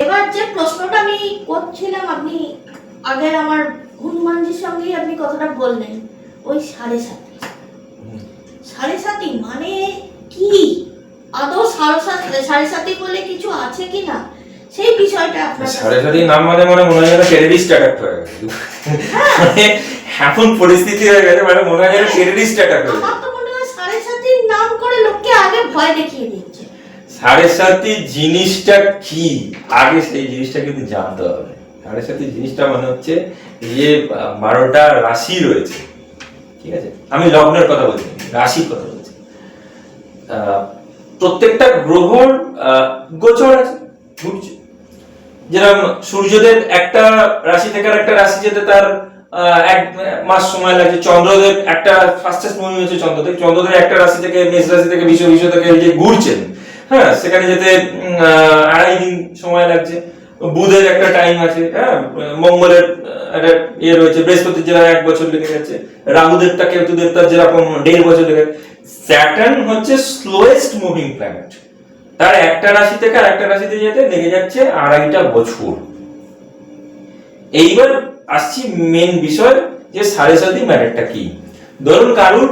এবার যে প্রশ্নটা আমি করছিলাম আপনি আগের আমার হনুমানজির সঙ্গেই আপনি কথাটা বললেন ওই সাড়ে সাতি সাড়ে সাতি মানে কি? আদৌ সাড়ে সাড়ে সাতি বলে কিছু আছে কি না? সেই বিষয়টা আপনার সাড়ে সাথে নাম মানে মানে মনে হয় যেন টেররিস্ট অ্যাটাক হয়ে গেছে। এখন পরিস্থিতি হয়ে গেছে মানে মনে হয় যেন টেররিস্ট অ্যাটাক হয়ে আমার তো মনে হয় সাড়ে সাতির নাম করে লোককে আগে ভয় দেখিয়ে দিচ্ছে। সাড়ে সাতি জিনিসটা কি? আগে সেই জিনিসটা কিন্তু জানতে হবে। সাড়ে সাতি জিনিসটা মানে হচ্ছে যে, বারোটা রাশি রয়েছে। ঠিক আছে? আমি লগ্নের কথা বলছি, রাশির কথা বলছি। প্রত্যেকটা গ্রহর গোচর আছে, ঘুরছে। যেরকম সূর্যদেব একটা রাশি থেকে একটা রাশি যেতে তার এক মাস সময় লাগছে। চন্দ্রদেব একটা ফাস্টেস্ট মুভি হচ্ছে চন্দ্রদেব। চন্দ্রদেব একটা রাশি থেকে, মেষ রাশি থেকে, বিশ্ব বিশ্ব থেকে যে ঘুরছেন হ্যাঁ সেখানে যেতে আড়াই দিন সময় লাগছে। বুধের একটা টাইম আছে হ্যাঁ মঙ্গলের একটা ইয়ে রয়েছে, বৃহস্পতির যেরকম এক বছর লেগে যাচ্ছে রাহুদেবটা কেতুদেবতার যেরকম দেড় বছর লেগে স্যাটার্ন হচ্ছে স্লোয়েস্ট মুভিং প্ল্যানেট তার একটা রাশি থেকে আর একটা রাশিতে যেতে লেগে যাচ্ছে আড়াইটা বছর। এইবার আসছি মেন বিষয় যে সাড়ে সাতি ম্যাটারটা কি। ধরুন কারুর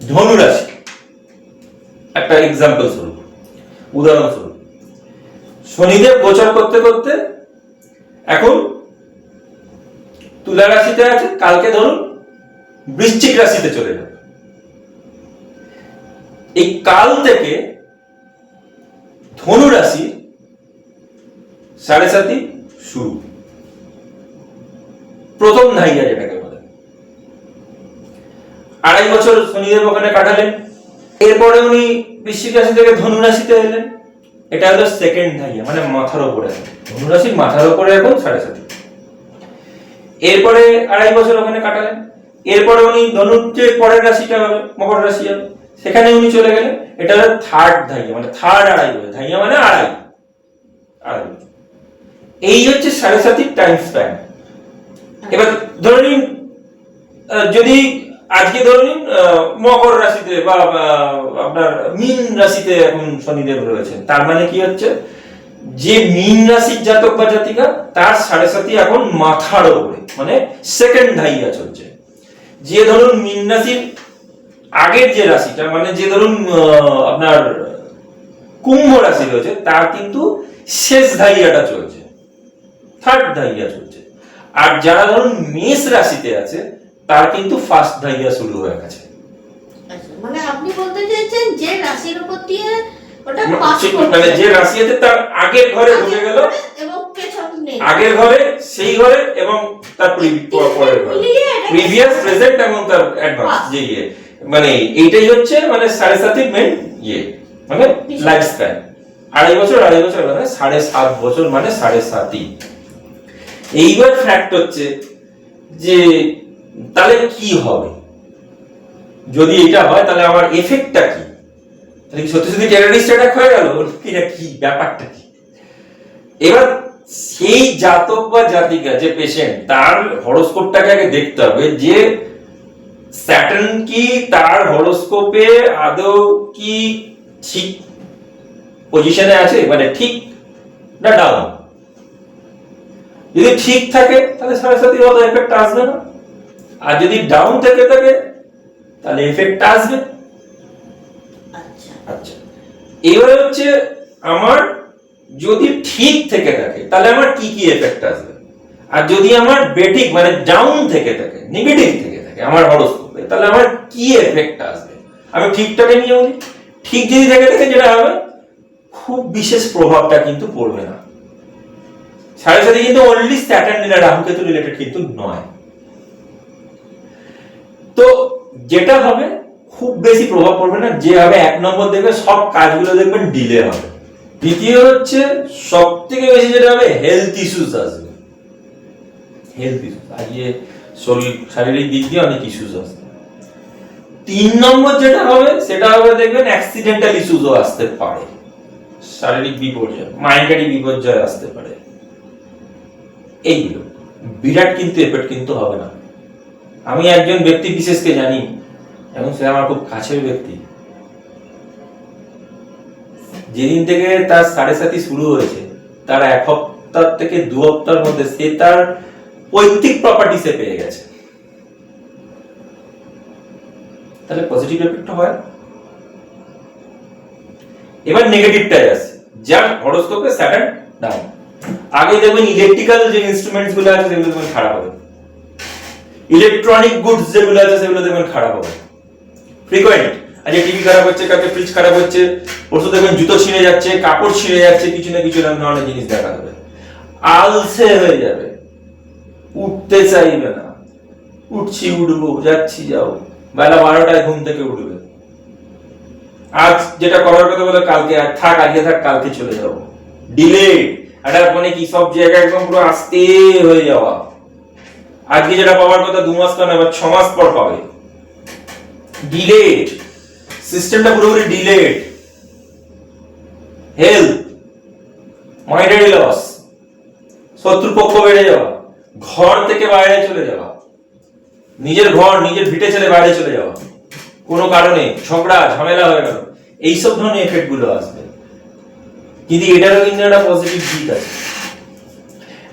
ধনু রাশি একটা এক্সাম্পল স্বরূপ উদাহরণস্বরূপ শনিদেব গোচর করতে করতে এখন তুলা রাশিতে আছে, কালকে ধরুন বৃশ্চিক রাশিতে চলে যাবে। এই কাল থেকে ধনু রাশি সাড়ে সাতি শুরু। প্রথম ধাইয়া যেটাকে বলে। আড়াই বছর শনিদেব ওখানে কাটালেন। এরপরে উনি বৃশ্চিক রাশি থেকে ধনু রাশিতে এলেন। এটা হলো সেকেন্ড ধাইয়া মানে মাথার উপরে। ধনু রাশির মাথার উপরে এখন সাড়ে সাতি। এরপরে আড়াই বছর ওখানে কাটালেন। এরপরে উনি ধনুর যে পরের রাশিটা হবে মকর রাশি হবে সেখানে উনি চলে গেলেন। এটা হলো থার্ড ধাইয়া মানে থার্ড আড়াই বছর। ধাইয়া মানে আড়াই। আড়াই এই হচ্ছে সাড়ে সাতির টাইম স্প্যান এবার ধরে নিন যদি আজকে ধরে নিন মকর রাশিতে বা আপনার মীন রাশিতে এখন শনিদেব রয়েছেন। তার মানে কি হচ্ছে? যে মীন রাশির জাতক বা জাতিকা, তার সাড়ে সাতি এখন মাথার উপরে মানে সেকেন্ড ধাইয়া চলছে। যে ধরুন মীন রাশির আগের যে রাশিটা মানে যে ধরুন আপনার কুম্ভ রাশি রয়েছে, তার কিন্তু শেষ ধাইয়াটা চলছে। থার্ড ধাইয়া চলছে। আর যারা ধরুন মেষ রাশিতে আছে তার কিন্তু ফার্স্ট ধাইয়া শুরু হয়ে গেছে। আচ্ছা, মানে আপনি বলতে চাইছেন যে রাশির উপর দিয়ে ওটা পাস মানে যে রাশি তার আগের ঘরে ঢুকে গেল এবং আগের ঘরে সেই ঘরে এবং তার পরের ঘরে। প্রিভিয়াস প্রেজেন্ট এবং তার অ্যাডভান্স যে ইয়ে। মানে এইটাই হচ্ছে মানে সাড়ে সাতের মেন ইয়ে মানে লাইফ স্প্যান আড়াই বছর আড়াই বছর মানে সাড়ে সাত বছর মানে সাড়ে সাতই। এইবার ফ্যাক্ট হচ্ছে যে তাহলে কি হবে? যদি এটা হয়, তাহলে আমার এফেক্টটা কি? তাহলে কি সত্যি সত্যি টেররিস্ট অ্যাটাক হয়ে গেল? কিনা কি? ব্যাপারটা কি? এবার সেই জাতক বা জাতিকা, যে পেশেন্ট তার হরোস্কোপটাকে আগে দেখতে হবে যে স্যাটার্ন কি তার হরোস্কোপে আদৌ কি ঠিক পজিশনে আছে? মানে ঠিক না ডাউন যদি ঠিক থাকে, তাহলে সাড়ে সাথে অত এফেক্ট আসবে না। আর যদি ডাউন থেকে থাকে তাহলে এফেক্ট আসবে। আচ্ছা। আচ্ছা। এবারে হচ্ছে আমার যদি ঠিক থেকে থাকে তাহলে আমার কি কি এফেক্ট আসবে? আর যদি আমার বেটিক মানে ডাউন থেকে থাকে নেগেটিভ থেকে থাকে আমার হরোস্কোপে তাহলে আমার কি এফেক্ট আসবে? আমি ঠিকটাকে নিয়ে বলি। ঠিক যদি থেকে থাকে যেটা হবে খুব বিশেষ প্রভাবটা কিন্তু পড়বে না। সাড়ে সাথে কিন্তু only Saturn related Rahu Ketu related কিন্তু নয়। তো যেটা হবে, খুব বেশি প্রভাব পড়বে না যে হবে এক নম্বর দেখবে, সব কাজগুলো দেখবেন ডিলে হবে। দ্বিতীয় হচ্ছে সব থেকে বেশি যেটা হবে হেলথ ইস্যুস আসবে। হেলথ ইস্যুস আজকে শরীর, শারীরিক দিক দিয়ে অনেক ইস্যুস আসবে। তিন নম্বর যেটা হবে, সেটা হবে দেখবেন অ্যাক্সিডেন্টাল ইস্যুসও আসতে পারে। শারীরিক বিপর্যয় মাইন্ডারি বিপর্যয় আসতে পারে। এইগুলো, বিরাট কিন্তু এফেক্ট কিন্তু হবে না। আমি একজন ব্যক্তি বিশেষকে জানি, এবং সে আমার খুব কাছের ব্যক্তি। যেদিন থেকে তার সাড়ে সাথী শুরু হয়েছে, তার এক সপ্তাহ থেকে দু সপ্তাহের মধ্যে সে তার পৈতৃক প্রপার্টিসে পেয়ে গেছে। তাহলে পজিটিভ এফেক্ট হয়। এবার নেগেটিভটাই আছে যার হরোস্কোপে স্যাটার্ন ডাউন আগে দেখবেন ইলেকট্রিক্যাল যে ইনস্ট্রুমেন্টসগুলো আছে, সেগুলো খারাপ হবে ইলেকট্রনিক গুডস যেগুলো আছে, সেগুলো দেখবেন খারাপ হবে। ফ্রিকোয়েন্ট আজকে টিভি খারাপ হচ্ছে, কালকে ফ্রিজ খারাপ হচ্ছে, পরশু দেখবেন জুতো ছিঁড়ে যাচ্ছে, কাপড় ছিঁড়ে যাচ্ছে, কিছু না কিছু এরকম ধরনের জিনিস দেখা যাবে আলসে হয়ে যাবে। উঠতে চাইবে না। উঠছি, উঠবো, যাচ্ছি, যাও। বেলা বারোটায় ঘুম থেকে উঠবে। আজ যেটা করার কথা বলে কালকে, আর থাক, আজকে থাক, কালকে চলে যাব। ডিলেড এটা মানে কি, সব জায়গায় একদম পুরো আস্তে হয়ে যাওয়া। আজকে যেটা পাওয়ার কথা দু মাস পর না এবার ছ মাস পর পাবে ডিলেড সিস্টেমটা পুরোপুরি ডিলেড হেলথ মাইন্ডেড লস শত্রুপক্ষ বেড়ে যাওয়া। ঘর থেকে বাইরে চলে যাওয়া। নিজের ঘর, নিজের ভিটে ছেড়ে বাইরে চলে যাওয়া। কোনো কারণে ঝগড়া, ঝামেলা হয়ে গেল এইসব ধরনের এফেক্টগুলো আসবে। কিন্তু এটারও কিন্তু একটা পজিটিভ দিক আছে।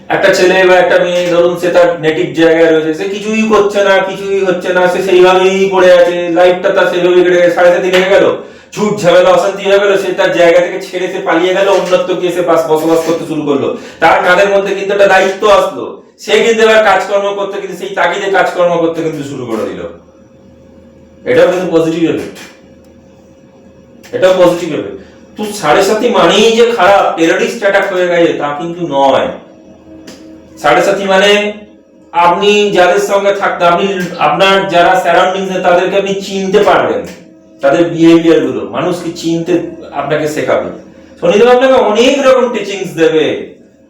একটা ছেলে বা একটা মেয়ে, ধরুন সে তার নেটিভ জায়গায় রয়েছে, সে কিছুই করছে না, কিছুই হচ্ছে না, সে সেইভাবেই পড়ে আছে লাইফটা তার সেইভাবে কেটে গেছে, সাড়ে সাথে লেগে গেল, ঝুট ঝামেলা, অশান্তি হয়ে গেল, সে তার জায়গা থেকে ছেড়ে সে পালিয়ে গেল, অন্যত্র গিয়ে সে বসবাস করতে শুরু করল। তার কাঁধের মধ্যে কিন্তু একটা দায়িত্ব আসলো। সে কিন্তু এবার কাজকর্ম করতে কিন্তু সেই তাগিদে কাজকর্ম করতে কিন্তু শুরু করে দিল। এটাও কিন্তু পজিটিভ এফেক্ট এটাও পজিটিভ এফেক্ট তো সাড়ে সাথী মানেই যে খারাপ টেররিস্ট অ্যাটাক হয়ে গেছে, তা কিন্তু নয়। সাড়ে সাথী মানে আপনি যাদের সঙ্গে থাকতে আপনি, আপনার যারা সারাউন্ডিংস তাদেরকে আপনি চিনতে পারবেন। তাদের বিহেভিয়ারগুলো। মানুষকে চিনতে আপনাকে শেখাবে। শনিদেব আপনাকে অনেক রকম টিচিংস দেবে।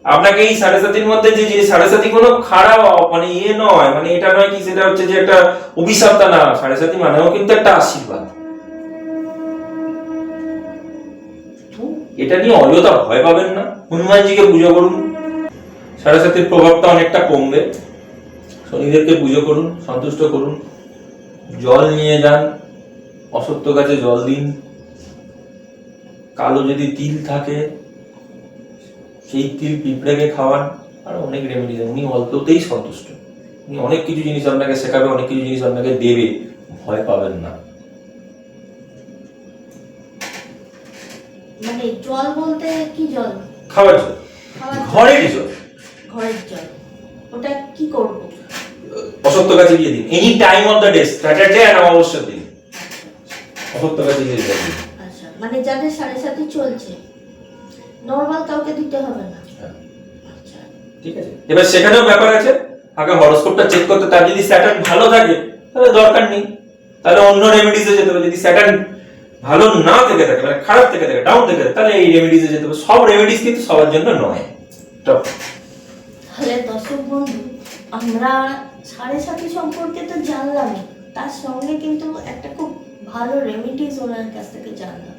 আপনাকে এই সাড়ে সাতির মধ্যে যে যে সাড়ে সাতি কোনো খারাপ মানে ইয়ে নয় মানে এটা নয় কি, সেটা হচ্ছে যে একটা অভিশাপ না। সাড়ে সাতি মানেও কিন্তু একটা আশীর্বাদ। এটা নিয়ে অযথা ভয় পাবেন না। হনুমানজিকে পুজো করুন। সাড়ে সাতির প্রভাবটা অনেকটা কমবে। শনিদেবকে পুজো করুন সন্তুষ্ট করুন। জল নিয়ে যান অসত্য গাছে জল দিন। কালো যদি তিল থাকে সেই তিল পিঁপড়েকে খাওয়ান। আর অনেক রেমেডি উনি অল্পতেই সন্তুষ্ট। উনি অনেক কিছু জিনিস আপনাকে শেখাবে অনেক কিছু জিনিস আপনাকে দেবে। ভয় পাবেন না। মানে জল বলতে কি জল। খাবার জল? ঘরের জল। ঘরের জল ওটা কি করব? অসত্য গাছে গিয়ে দিন। Any time of the day Saturday আর অমাবস্যার দিন। অসত্য গাছে গিয়ে দিন। আচ্ছা মানে যাদের সাড়ে সাথে চলছে নর্মাল কাউকে দিতে হবে না? হ্যাঁ। আচ্ছা। ঠিক আছে। এবার সেখানেও ব্যাপার আছে। আগে হরোস্কোপটা চেক করতে তার যদি স্যাটার্ন ভালো থাকে তাহলে দরকার নেই। তাহলে অন্য রেমেডিসে যেতে হবে। যদি স্যাটার্ন ভালো না থেকে থাকে মানে খারাপ থেকে থাকে ডাউন থেকে থাকে, তাহলে এই রেমেডিসে যেতে হবে। সব রেমেডিস কিন্তু সবার জন্য নয়। তো তাহলে দর্শক বন্ধু, আমরা সাড়ে সাথে সম্পর্কে তো জানলামই। তার সঙ্গে কিন্তু একটা খুব ভালো রেমিডিস ওনার কাছ থেকে জানলাম।